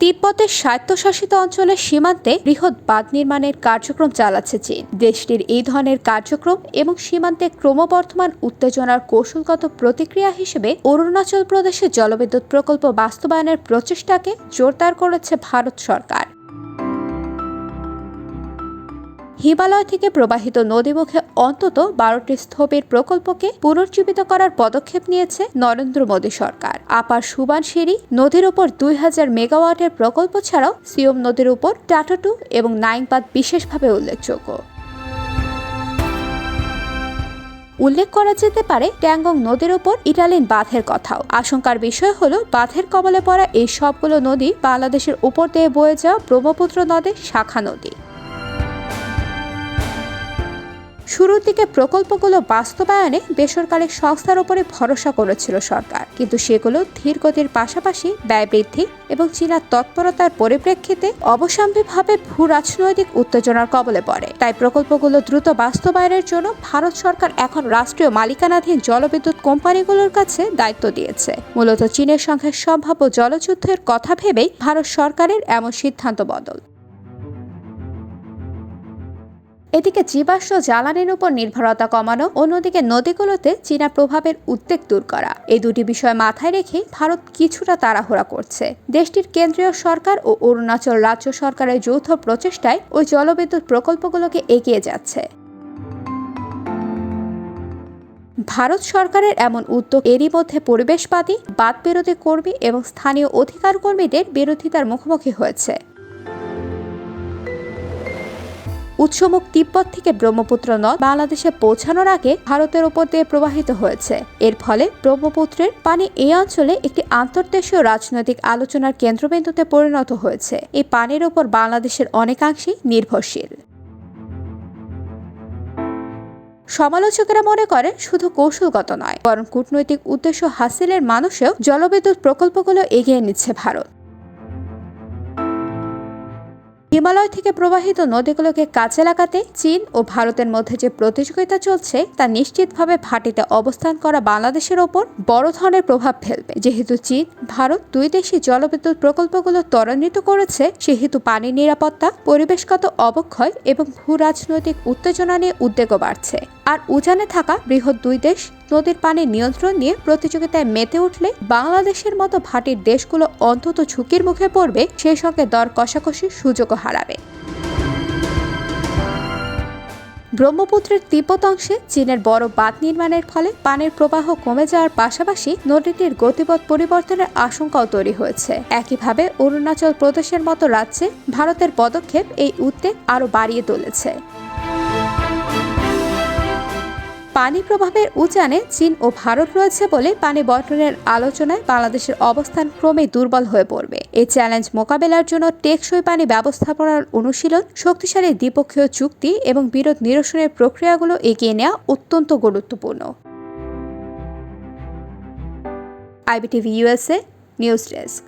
তিব্বতের স্বায়ত্তশাসিত অঞ্চলের সীমান্তে বৃহৎ বাঁধ নির্মাণের কার্যক্রম চালাচ্ছে চীন। দেশটির এই ধরনের কার্যক্রম এবং সীমান্তে ক্রমবর্ধমান উত্তেজনার কৌশলগত প্রতিক্রিয়া হিসেবে অরুণাচল প্রদেশে জলবিদ্যুৎ প্রকল্প বাস্তবায়নের প্রচেষ্টাকে জোরদার করেছে ভারত সরকার। হিমালয় থেকে প্রবাহিত নদীমুখে অন্তত বারোটি স্থবির প্রকল্পকে পুনর্জীবিত করার পদক্ষেপ নিয়েছে নরেন্দ্র মোদী সরকার। আপার সুবানশিরি নদীর উপর দুই হাজার মেগাওয়াটের প্রকল্প ছাড়াও সিওম নদীর উপর টাটাটু এবং নাইংবাদ বিশেষভাবে উল্লেখযোগ্য। উল্লেখ করা যেতে পারে, ট্যাংগং নদীর উপর ইটালিন বাঁধের কথাও। আশঙ্কার বিষয় হলো, বাঁধের কবলে পড়া এই সবগুলো নদী বাংলাদেশের উপর দিয়ে বয়ে যাওয়া ব্রহ্মপুত্র নদের শাখা নদী। শুরুর দিকে প্রকল্পগুলো বাস্তবায়নে বেসরকারি সংস্থার উপরে ভরসা করেছিল সরকার, কিন্তু সেগুলো ধীর গতির পাশাপাশি ব্যয় বৃদ্ধি এবং চীনার তৎপরতার পরিপ্রেক্ষিতে অবসাম্ভিকভাবে ভূ রাজনৈতিক উত্তেজনার কবলে পড়ে। তাই প্রকল্পগুলো দ্রুত বাস্তবায়নের জন্য ভারত সরকার এখন রাষ্ট্রীয় মালিকানাধীন জলবিদ্যুৎ কোম্পানিগুলোর কাছে দায়িত্ব দিয়েছে। মূলত চীনের সঙ্গে সম্ভাব্য জলযুদ্ধের কথা ভেবেই ভারত সরকারের এমন সিদ্ধান্ত বদল। এদিকে জীবাশ্ম জ্বালানির উপর নির্ভরতা কমানো অন্যদিকে নদীগুলোতে চীনা প্রভাবের উদ্বেগ দূর করা। এই দুটি বিষয় মাথায় রেখে ভারত কিছুটা তাড়াহুড়া করছে। দেশটির কেন্দ্রীয় সরকার ও অরুণাচল রাজ্য সরকারের যৌথ প্রচেষ্টায় ওই জলবিদ্যুৎ প্রকল্পগুলোকে এগিয়ে যাচ্ছে। ভারত সরকারের এমন উদ্যোগ এরই মধ্যে পরিবেশবাদী বাদ বিরোধী কর্মী এবং স্থানীয় অধিকার কর্মীদের বিরোধিতার মুখোমুখি হয়েছে। উৎসমুখ তিব্বত থেকে ব্রহ্মপুত্র নদ বাংলাদেশে পৌঁছানোর আগে ভারতের উপর দিয়ে প্রবাহিত হয়েছে। এর ফলে ব্রহ্মপুত্রের পানি এই অঞ্চলে একটি আন্তর্দেশীয় রাজনৈতিক আলোচনার কেন্দ্রবিন্দুতে পরিণত হয়েছে। এই পানির উপর বাংলাদেশের অনেকাংশেই নির্ভরশীল। সমালোচকেরা মনে করেন শুধু কৌশলগত নয়, বরং কূটনৈতিক উদ্দেশ্য হাসিলের মানুষেও জলবিদ্যুৎ প্রকল্পগুলো এগিয়ে নিচ্ছে ভারত। হিমালয় থেকে প্রবাহিত নদীগুলোকে কাজে লাগাতে চীন ও ভারতের মধ্যে যে প্রতিযোগিতা চলছে, তা নিশ্চিতভাবে ভাটিতে অবস্থান করা বাংলাদেশের ওপর বড় ধরনের প্রভাব ফেলবে। যেহেতু চীন, ভারত দুই দেশই জলবিদ্যুৎ প্রকল্পগুলো ত্বরান্বিত করেছে, সেহেতু পানি নিরাপত্তা, পরিবেশগত অবক্ষয় এবং ভূ রাজনৈতিক উত্তেজনা নিয়ে উদ্বেগও বাড়ছে। আর উজানে থাকা বৃহৎ দুই দেশ নদীর পানির নিয়ন্ত্রণ নিয়ে প্রতিযোগিতায় মেতে উঠলে বাংলাদেশের মতো ভাটির দেশগুলো অন্তত ঝুঁকির মুখে পড়বে, সেই সঙ্গে দর কষাকষির সুযোগও হারাবে। ব্রহ্মপুত্রের তিব্বত অংশে চীনের বড় বাঁধ নির্মাণের ফলে পানির প্রবাহ কমে যাওয়ার পাশাপাশি নদীটির গতিপথ পরিবর্তনের আশঙ্কাও তৈরি হয়েছে। একইভাবে অরুণাচল প্রদেশের মতো রাজ্যে ভারতের পদক্ষেপ এই উদ্বেগ আরও বাড়িয়ে তুলেছে। পানি প্রভাবের উজানে চীন ও ভারত রয়েছে বলে পানি বন্টনের আলোচনায় বাংলাদেশের অবস্থান ক্রমে দুর্বল হয়ে পড়বে। এই চ্যালেঞ্জ মোকাবেলার জন্য টেকসই পানি ব্যবস্থাপনার অনুশীলন, শক্তিশালী দ্বিপক্ষীয় চুক্তি এবং বিরোধ নিরসনের প্রক্রিয়াগুলো এগিয়ে নেওয়া অত্যন্ত গুরুত্বপূর্ণ। IBTV USA news desk.